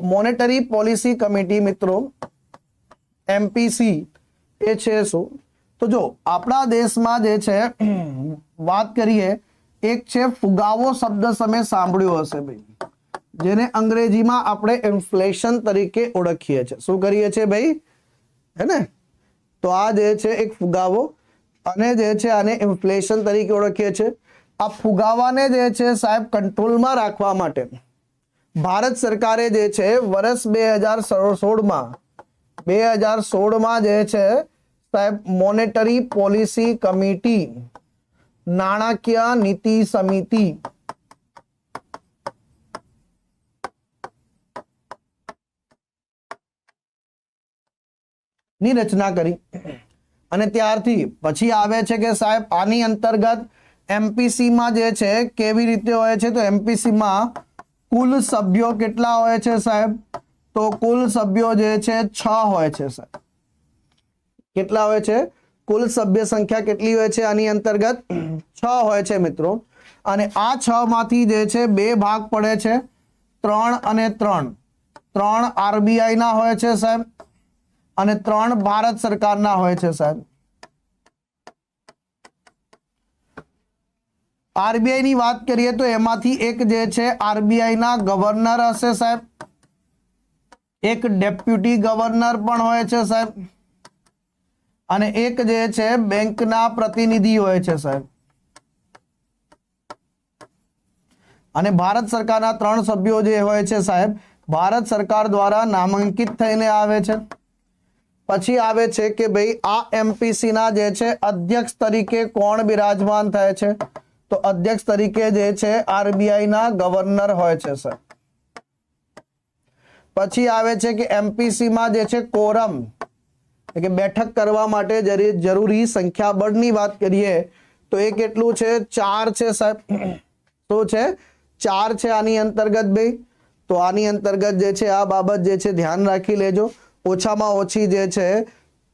Monetary policy committee મિત્રો MPC એ છે શું? તો જો, આપણા દેશમાં જે છે, વાત કરીએ, એક છે ફુગાવો શબ્દ તમે સાંભળ્યો હશે ભાઈ. જેને અંગ્રેજીમાં આપણે ઇન્ફ્લેશન તરીકે ઓળખીએ છીએ. શું કરીએ છીએ ભાઈ? હે ને? તો આ જે છે એક ફુગાવો અને જે છે આને ઇન્ફ્લેશન તરીકે ઓળખીએ છીએ. આ ફુગાવાને જે છે સાહેબ કંટ્રોલમાં રાખવા માટે. ભારત સરકારે જે છે વર્ષ બે હજાર સોળમાં, બે હજાર સોળમાં જે છે, સાહેબ મોનેટરી પોલિસી કમિટી નાણાકીય નીતિ સમિતિ, ની રચના કરી. અને ત્યારથી પછી આવે છે કે સાહેબ, આની અંતર્ગત એમપીસીમાં જે છે, કેવી રીતે હોય છે, તો એમપીસી માં કુલ સભ્યો કેટલા હોય છે સાહેબ? તો કુલ સભ્યો જે છે, છ હોય છે સાહેબ. કેટલા હોય છે? કુલ સભ્ય સંખ્યા કેટલી હોય છે? આની અંતર્ગત છ હોય છે મિત્રો. અને આ છ માંથી જે છે, બે ભાગ પડે છે. ત્રણ અને ત્રણ. ત્રણ આરબીઆઈ ના હોય છે સાહેબ. અને ત્રણ ભારત સરકારના હોય છે સાહેબ. આરબીઆઈ ની વાત કરીએ તો એમાંથી એક જે છે આરબીઆઈ ના ગવર્નર હશે સાહેબ. એક ડેપ્યુટી ગવર્નર પણ હોય છે સાહેબ. અને એક જે છે બેંકના પ્રતિનિધિ હોય છે સાહેબ. અને ભારત સરકારના ત્રણ સભ્યો જે હોય છે સાહેબ, ભારત સરકાર દ્વારા નામાંકિત થઈને આવે છે. પછી આવે છે કે ભાઈ આ એમપીસી ના જે છે અધ્યક્ષ તરીકે કોણ બિરાજમાન થાય છે? તો અધ્યક્ષ તરીકે જે છે આરબીઆઈ ના ગવર્નર હોય છે, સર. પછી આવે છે કે એમપીસી માં જે છે કોરમ કે બેઠક કરવા માટે જરી- જરૂરી સંખ્યાબળની વાત કરીએ, તો એ કેટલું છે? ચાર છે, સાહેબ. શું છે, ચાર છે આની અંતર્ગત ભાઈ. તો આની અંતર્ગત જે છે, આ બાબત જે છે, ધ્યાન રાખી લેજો. ઓછામાં ઓછી જે છે,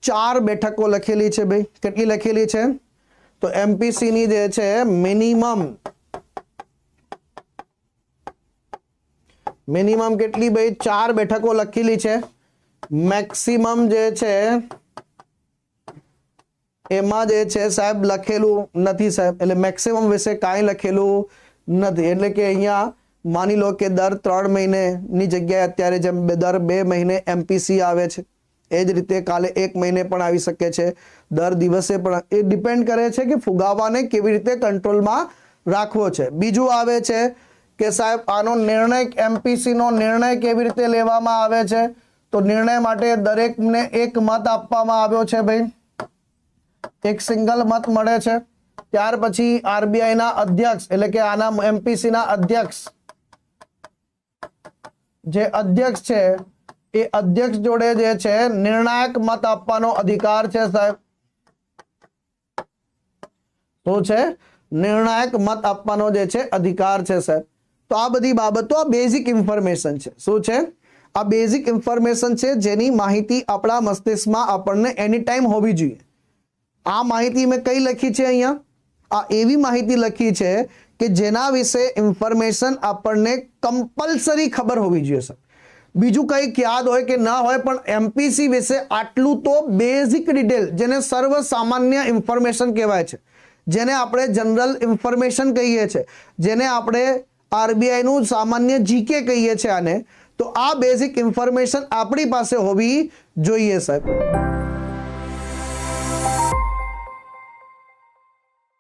ચાર બેઠકો લખેલી છે ભાઈ. કેટલી લખેલી છે? તો એમપીસી ની જે છે મિનિમમ મિનિમમ કેટલી ભાઈ? ચાર બેઠકો લખેલી છે. મેક્સિમમ જે છે, એમાં જે છે સાહેબ, લખેલું નથી સાહેબ. એટલે મેક્સિમમ વિશે કાંઈ લખેલું નથી. એટલે કે અહીંયા માની લો કે દર ત્રણ મહિનેની જગ્યાએ અત્યારે જેમ દર બે મહિને એમપીસી આવે છે. એ જ રીતે કાલે એક મહિને પણ આવી શકે છે. દર દિવસે પણ એ ડિપેન્ડ કરે છે કે ફુગાવાને કેવી રીતે કંટ્રોલમાં રાખવો છે. બીજું આવે છે કે સાહેબ, આનો નિર્ણય એમપીસી નો નિર્ણય કેવી રીતે લેવામાં આવે છે? તો નિર્ણય માટે દરેકને એક મત આપવામાં આવ્યો છે ભાઈ. એક સિંગલ મત મળે છે. ત્યાર પછી આરબીઆઈ ના અધ્યક્ષ, એટલે કે આના એમપીસી ના અધ્યક્ષ, જે અધ્યક્ષ છે એ અધ્યક્ષ જોડે જે છે, નિર્ણાયક મત આપવાનો અધિકાર છે, સાહેબ. શું છે? નિર્ણાયક મત આપવાનો જે છે, અધિકાર છે, સાહેબ. તો આ બધી બાબતો, આ બેઝિક ઇન્ફોર્મેશન છે. શું છે? આ બેઝિક ઇન્ફોર્મેશન છે, જેની માહિતી આપણા મસ્તિષ્કમાં આપણને એની ટાઈમ હોવી જોઈએ. આ માહિતી મેં કઈ લખી છે અહીંયા? આ એવી માહિતી લખી છે કે જેના વિશે ઇન્ફોર્મેશન આપણને કમ્પલસરી ખબર હોવી જોઈએ સર બીજું કંઈક યાદ હોય કે ના હોય, પણ એમપીસી વિશે આટલું તો બેઝિક ડિટેલ જેને સર્વ સામાન્ય ઇન્ફોર્મેશન કહેવાય છે, જેને આપણે જનરલ ઇન્ફોર્મેશન કહીએ છીએ જેને આપણે આરબીઆઈનું સામાન્ય જીકે કહીએ છીએ આને, તો આ બેઝિક ઇન્ફોર્મેશન આપણી પાસે હોવી જોઈએ સાહેબ.